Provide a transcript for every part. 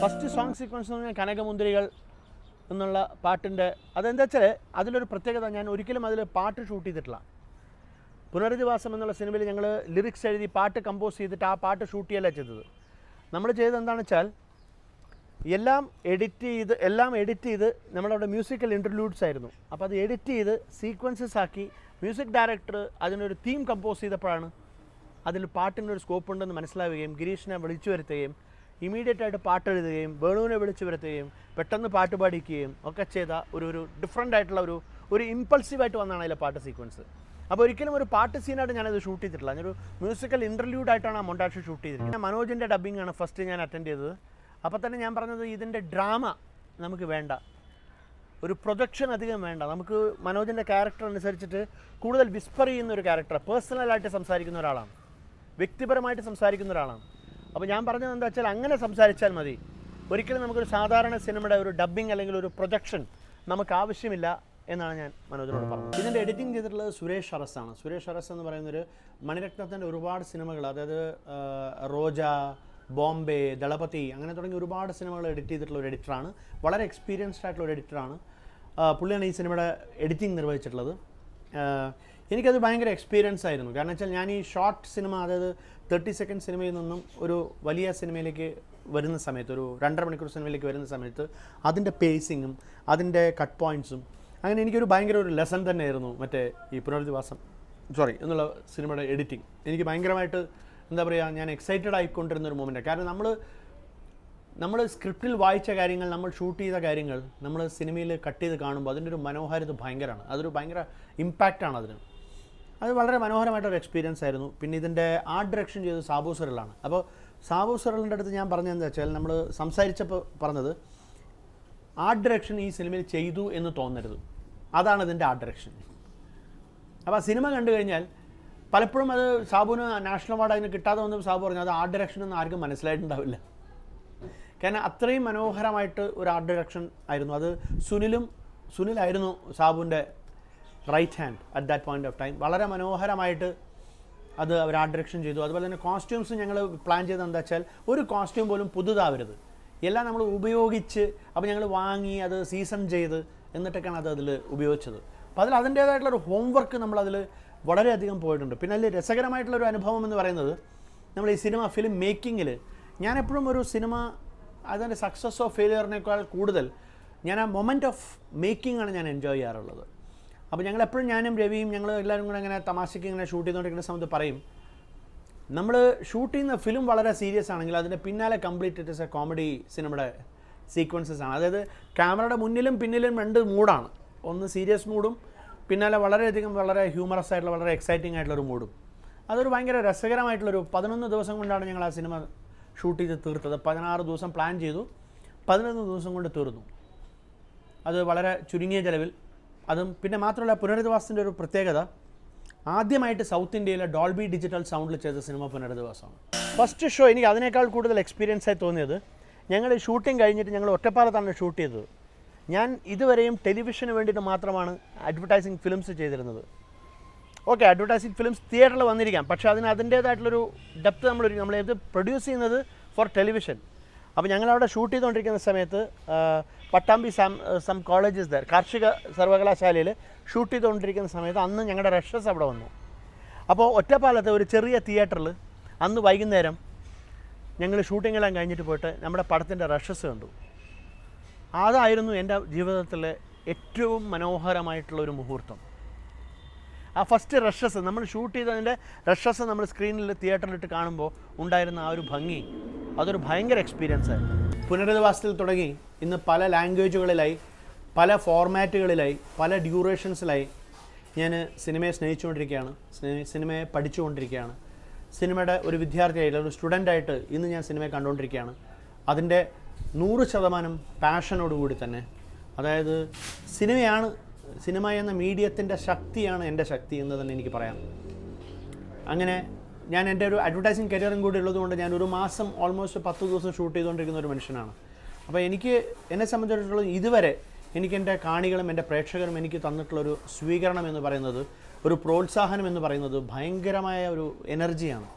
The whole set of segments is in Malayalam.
ഫസ്റ്റ് സോങ് സീക്വൻസ് എന്ന് പറഞ്ഞാൽ കനകമുന്തിരികൾ എന്നുള്ള പാട്ടിന്റെ അതെന്താ വെച്ചാൽ അതിലൊരു പ്രത്യേകത ഞാൻ ഒരിക്കലും അതിൽ പാട്ട് ഷൂട്ട് ചെയ്തിട്ടില്ല. പുനരധിവാസം എന്നുള്ള സിനിമയിൽ ഞങ്ങൾ ലിറിക്സ് എഴുതി പാട്ട് കമ്പോസ് ചെയ്തിട്ട് ആ പാട്ട് ഷൂട്ട് ചെയ്യല്ല ചെയ്തത്. നമ്മൾ ചെയ്തത് എന്താണെന്ന് വെച്ചാൽ എല്ലാം എഡിറ്റ് ചെയ്ത് എല്ലാം എഡിറ്റ് ചെയ്ത് നമ്മളവിടെ മ്യൂസിക്കൽ ഇന്റർലൂഡ്സ് ആയിരുന്നു. അപ്പോൾ അത് എഡിറ്റ് ചെയ്ത് സീക്വൻസസ് ആക്കി മ്യൂസിക് ഡയറക്ടർ അതിനൊരു തീം കമ്പോസ് ചെയ്തപ്പോഴാണ് അതിൽ പാട്ടിനൊരു സ്കോപ്പ് ഉണ്ടെന്ന് മനസ്സിലാവുകയും ഗിരീഷിനെ വിളിച്ചു വരുത്തുകയും ഇമീഡിയറ്റ് ആയിട്ട് പാട്ട് എഴുതുകയും വേണുവിനെ വിളിച്ചു വരുത്തുകയും പെട്ടെന്ന് പാട്ട് പാടിക്കുകയും ഒക്കെ ചെയ്ത ഒരു ഒരു ഡിഫറെന്റ് ആയിട്ടുള്ള ഒരു ഒരു ഇമ്പൾസീവായിട്ട് വന്നാണ് അതിലെ പാട്ട് സീക്വൻസ് അപ്പോൾ ഒരിക്കലും ഒരു പാട്ട് സീനായിട്ട് ഞാനത് ഷൂട്ട് ചെയ്തിട്ടില്ല. ഞാനൊരു മ്യൂസിക്കൽ ഇന്റർവ്യൂഡ് ആയിട്ടാണ് ആ മൊണ്ടാഷ് ഷൂട്ട് ചെയ്തിരിക്കുന്നത്. മനോജിന്റെ ഡബ്ബിംഗ് ആണ് ഫസ്റ്റ് ഞാൻ അറ്റൻഡ് ചെയ്തത്. അപ്പോൾ തന്നെ ഞാൻ പറഞ്ഞത് ഇതിന്റെ ഡ്രാമ നമുക്ക് വേണ്ട. ഒരു പ്രൊജക്ഷൻ അധികം വേണ്ട. നമുക്ക് മനോജിന്റെ ക്യാരക്ടർ അനുസരിച്ചിട്ട് കൂടുതൽ വിസ്പർ ചെയ്യുന്ന ഒരു ക്യാരക്ടർ പേഴ്സണലായിട്ട് സംസാരിക്കുന്ന ഒരാളാണ്. വ്യക്തിപരമായിട്ട് സംസാരിക്കുന്ന ഒരാളാണ്. അപ്പോൾ ഞാൻ പറഞ്ഞത് എന്താ വെച്ചാൽ അങ്ങനെ സംസാരിച്ചാൽ മതി. ഒരിക്കലും നമുക്കൊരു സാധാരണ സിനിമയുടെ ഒരു ഡബ്ബിംഗ് അല്ലെങ്കിൽ ഒരു പ്രൊജക്ഷൻ നമുക്ക് ആവശ്യമില്ല എന്നാണ് ഞാൻ മനോജിനോട് പറഞ്ഞത്. ഇതിന്റെ എഡിറ്റിംഗ് ചെയ്തിട്ടുള്ളത് സുരേഷ് അറസാണ് സുരേഷ് അറസ് എന്ന് പറയുന്നൊരു മണിരത്നത്തിന്റെ ഒരുപാട് സിനിമകൾ അതായത് റോജ ബോംബെ ദളപതി അങ്ങനെ തുടങ്ങി ഒരുപാട് സിനിമകൾ എഡിറ്റ് ചെയ്തിട്ടുള്ള ഒരു എഡിറ്ററാണ് വളരെ എക്സ്പീരിയൻസ്ഡ് ആയിട്ടുള്ള ഒരു എഡിറ്ററാണ് പുള്ളിയാണ് ഈ സിനിമയുടെ എഡിറ്റിംഗ് നിർവഹിച്ചിട്ടുള്ളത്. എനിക്കത് ഭയങ്കര എക്സ്പീരിയൻസ് ആയിരുന്നു. കാരണം വെച്ചാൽ ഞാൻ ഈ ഷോർട്ട് സിനിമ അതായത് തേർട്ടി സെക്കൻഡ് സിനിമയിൽ നിന്നും ഒരു വലിയ സിനിമയിലേക്ക് വരുന്ന സമയത്ത് ഒരു രണ്ടര മണിക്കൂർ സിനിമയിലേക്ക് വരുന്ന സമയത്ത് അതിന്റെ പേസിങ്ങും അതിന്റെ കട്ട് പോയിന്റ്സും അങ്ങനെ എനിക്കൊരു ഭയങ്കര ഒരു ലെസൺ തന്നെയായിരുന്നു മറ്റേ ഈ പുനരധിവാസം സോറി എന്നുള്ള സിനിമയുടെ എഡിറ്റിംഗ് എനിക്ക് ഭയങ്കരമായിട്ട് എന്താ പറയുക ഞാൻ എക്സൈറ്റഡ് ആയിക്കൊണ്ടിരുന്ന ഒരു മൂമെന്റ് കാരണം നമ്മൾ നമ്മൾ സ്ക്രിപ്റ്റിൽ വായിച്ച കാര്യങ്ങൾ നമ്മൾ ഷൂട്ട് ചെയ്ത കാര്യങ്ങൾ നമ്മൾ സിനിമയിൽ കട്ട് ചെയ്ത് കാണുമ്പോൾ അതിന്റെ ഒരു മനോഹാരിത ഭയങ്കരമാണ്. അതൊരു ഭയങ്കര ഇമ്പാക്റ്റാണ് അതിന്. അത് വളരെ മനോഹരമായിട്ടൊരു എക്സ്പീരിയൻസ് ആയിരുന്നു. പിന്നെ ഇതിന്റെ ആർട്ട് ഡയറക്ഷൻ ചെയ്തത് സാബു സെറലാണ് അപ്പോൾ സാബു സെറലിന്റെ അടുത്ത് ഞാൻ പറഞ്ഞതെന്ന് വെച്ചാൽ നമ്മൾ സംസാരിച്ചപ്പോൾ പറഞ്ഞത് ആർട്ട് ഡയറക്ഷൻ ഈ സിനിമയിൽ ചെയ്തു എന്ന് തോന്നരുത്. അതാണ് ഇതിന്റെ ആർട്ട് ഡയറക്ഷൻ അപ്പോൾ ആ സിനിമ കണ്ടു കഴിഞ്ഞാൽ പലപ്പോഴും അത് സാബുവിന് നാഷണൽ അവാർഡ് അതിന് കിട്ടാതെ വന്നപ്പോൾ സാബു പറഞ്ഞു അത് ആർട്ട് ഡയറക്ഷൻ ഒന്നും ആർക്കും മനസ്സിലായിട്ടുണ്ടാവില്ല. കാരണം അത്രയും മനോഹരമായിട്ട് ഒരു ആർട്ട് ഡയറക്ഷൻ ആയിരുന്നു. അത് സുനിലും സുനിലായിരുന്നു സാബുവിന്റെ right hand at that point of time വളരെ മനോഹരമായിട്ട് അത് അവർ ആർട്ട് ഡയറക്ഷൻ ചെയ്തു. അതുപോലെ തന്നെ കോസ്റ്റ്യൂംസ് ഞങ്ങൾ പ്ലാൻ ചെയ്തത് എന്താ വെച്ചാൽ ഒരു കോസ്റ്റ്യൂം പോലും പുതുതാവരുത്. എല്ലാം നമ്മൾ ഉപയോഗിച്ച് അപ്പോൾ ഞങ്ങൾ വാങ്ങി അത് സീസൺ ചെയ്ത് എന്നിട്ടൊക്കെയാണ് അത് അതിൽ ഉപയോഗിച്ചത്. അപ്പോൾ അതിൽ അതിന്റേതായിട്ടുള്ള ഒരു ഹോംവർക്ക് നമ്മളതിൽ വളരെയധികം പോയിട്ടുണ്ട്. പിന്നെ അതിൽ രസകരമായിട്ടുള്ള ഒരു അനുഭവം എന്ന് പറയുന്നത് നമ്മൾ ഈ സിനിമ ഫിലിം മേക്കിങ്ങിൽ ഞാൻ എപ്പോഴും ഒരു സിനിമ അതിന്റെ സക്സസ് ഓഫ് ഫെയിലിയറിനേക്കാൾ കൂടുതൽ ഞാൻ ആ മൊമെന്റ് ഓഫ് മേക്കിംഗ് ആണ് ഞാൻ എൻജോയ് ചെയ്യാറുള്ളത്. അപ്പോൾ ഞങ്ങൾ എപ്പോഴും ഞാനും രവിയും ഞങ്ങൾ എല്ലാവരും കൂടെ ഇങ്ങനെ തമാശയ്ക്ക് ഇങ്ങനെ ഷൂട്ട് ചെയ്തുകൊണ്ടിരിക്കുന്ന സമയത്ത് പറയും നമ്മൾ ഷൂട്ട് ചെയ്യുന്ന ഫിലിം വളരെ സീരിയസ് ആണെങ്കിൽ അതിന്റെ പിന്നാലെ complete it is a comedy സിനിമയുടെ സീക്വൻസസ് ആണ്. അതായത് ക്യാമറയുടെ മുന്നിലും പിന്നിലും രണ്ട് മൂഡാണ്. ഒന്ന് സീരിയസ് മൂഡും പിന്നാലെ വളരെയധികം വളരെ ഹ്യൂമറസ് ആയിട്ടുള്ള വളരെ എക്സൈറ്റിംഗ് ആയിട്ടുള്ള ഒരു മൂഡും. അതൊരു ഭയങ്കര രസകരമായിട്ടുള്ളൊരു പതിനൊന്ന് ദിവസം കൊണ്ടാണ് ഞങ്ങൾ ആ സിനിമ ഷൂട്ട് ചെയ്ത് തീർത്തത്. പതിനാറ് ദിവസം പ്ലാൻ ചെയ്തു. പതിനൊന്ന് ദിവസം കൊണ്ട് തീർന്നു. അത് വളരെ ചുരുങ്ങിയ ചിലവിൽ. അതും പിന്നെ മാത്രമല്ല പുനരധിവാസത്തിന്റെ ഒരു പ്രത്യേകത ആദ്യമായിട്ട് സൗത്ത് ഇന്ത്യയിലെ ഡോൾബി ഡിജിറ്റൽ സൗണ്ടിൽ ചെയ്ത സിനിമ പുനരധിവാസമാണ്. ഫസ്റ്റ് ഷോ എനിക്ക് അതിനേക്കാൾ കൂടുതൽ എക്സ്പീരിയൻസ് ആയി തോന്നിയത് ഞങ്ങൾ ഷൂട്ടിംഗ് കഴിഞ്ഞിട്ട് ഞങ്ങൾ ഒറ്റപ്പാലത്താണ് ഷൂട്ട് ചെയ്തത്. ഞാൻ ഇതുവരെയും ടെലിവിഷന് വേണ്ടിയിട്ട് മാത്രമാണ് അഡ്വർടൈസിങ് ഫിലിംസ് ചെയ്തിരുന്നത്. ഓക്കെ അഡ്വർടൈസിങ് ഫിലിംസ് തിയേറ്ററിൽ വന്നിരിക്കാം പക്ഷേ അതിന് അതിന്റേതായിട്ടുള്ളൊരു ഡെപ്ത് നമ്മൾ നമ്മൾ ഇത് പ്രൊഡ്യൂസ് ചെയ്യുന്നത് ഫോർ ടെലിവിഷൻ അപ്പോൾ ഞങ്ങളവിടെ ഷൂട്ട് ചെയ്തുകൊണ്ടിരിക്കുന്ന സമയത്ത് പട്ടാമ്പി സം സം കോളേജസ് ദർ കാർഷിക സർവകലാശാലയിൽ ഷൂട്ട് ചെയ്തുകൊണ്ടിരിക്കുന്ന സമയത്ത് അന്ന് ഞങ്ങളുടെ റഷസ് അവിടെ വന്നു. അപ്പോൾ ഒറ്റപ്പാലത്തെ ഒരു ചെറിയ തിയേറ്ററിൽ അന്ന് വൈകുന്നേരം ഞങ്ങൾ ഷൂട്ടിങ്ങെല്ലാം കഴിഞ്ഞിട്ട് പോയിട്ട് നമ്മുടെ പടത്തിന്റെ റഷസ് കണ്ടു. അതായിരുന്നു എന്റെ ജീവിതത്തിലെ ഏറ്റവും മനോഹരമായിട്ടുള്ള ഒരു മുഹൂർത്തം. ആ ഫസ്റ്റ് റഷസ് നമ്മൾ ഷൂട്ട് ചെയ്തതിന്റെ റഷസ് നമ്മൾ സ്ക്രീനിൽ തിയേറ്ററിലിട്ട് കാണുമ്പോൾ ഉണ്ടായിരുന്ന ആ ഒരു ഭംഗി. അതൊരു ഭയങ്കര എക്സ്പീരിയൻസ് ആയിരുന്നു. പുനരധിവാസത്തിൽ തുടങ്ങി. ഇന്ന് പല ലാംഗ്വേജുകളിലായി പല ഫോർമാറ്റുകളിലായി പല ഡ്യൂറേഷൻസിലായി ഞാൻ സിനിമയെ സ്നേഹിച്ചുകൊണ്ടിരിക്കുകയാണ്. സിനിമയെ പഠിച്ചുകൊണ്ടിരിക്കുകയാണ്. സിനിമയുടെ ഒരു വിദ്യാർത്ഥിയായിട്ട് ഒരു സ്റ്റുഡന്റായിട്ട് ഇന്ന് ഞാൻ സിനിമയെ കണ്ടുകൊണ്ടിരിക്കുകയാണ്. അതിന്റെ നൂറ് ശതമാനം പാഷനോടുകൂടി തന്നെ. അതായത് സിനിമയാണ് സിനിമ എന്ന മീഡിയത്തിന്റെ ശക്തിയാണ് എന്റെ ശക്തി എന്ന് തന്നെ എനിക്ക് പറയാം. അങ്ങനെ ഞാൻ എന്റെ ഒരു അഡ്വർടൈസിങ് കരിയറും കൂടി ഉള്ളതുകൊണ്ട് ഞാൻ ഒരു മാസം ഓൾമോസ്റ്റ് പത്ത് ദിവസം ഷൂട്ട് ചെയ്തുകൊണ്ടിരിക്കുന്ന ഒരു മനുഷ്യനാണ്. അപ്പോൾ എനിക്ക് എന്നെ സംബന്ധിച്ചിടത്തോളം ഇതുവരെ എനിക്ക് എന്റെ കാണികളും എന്റെ പ്രേക്ഷകരും എനിക്ക് തന്നിട്ടുള്ളൊരു സ്വീകരണം എന്ന് പറയുന്നത് ഒരു പ്രോത്സാഹനം എന്ന് പറയുന്നത് ഭയങ്കരമായ ഒരു എനർജിയാണ്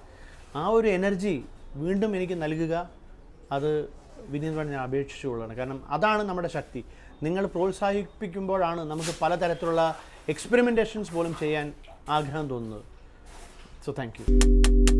ആ ഒരു എനർജി വീണ്ടും എനിക്ക് നൽകുക അത് വിനീതമായി ഞാൻ അപേക്ഷിച്ചുകൊള്ളണം കാരണം അതാണ് നമ്മുടെ ശക്തി. നിങ്ങൾ പ്രോത്സാഹിപ്പിക്കുമ്പോഴാണ് നമുക്ക് പലതരത്തിലുള്ള എക്സ്പെരിമെന്റേഷൻസ് പോലും ചെയ്യാൻ ആഗ്രഹം തോന്നുന്നത്. So thank you.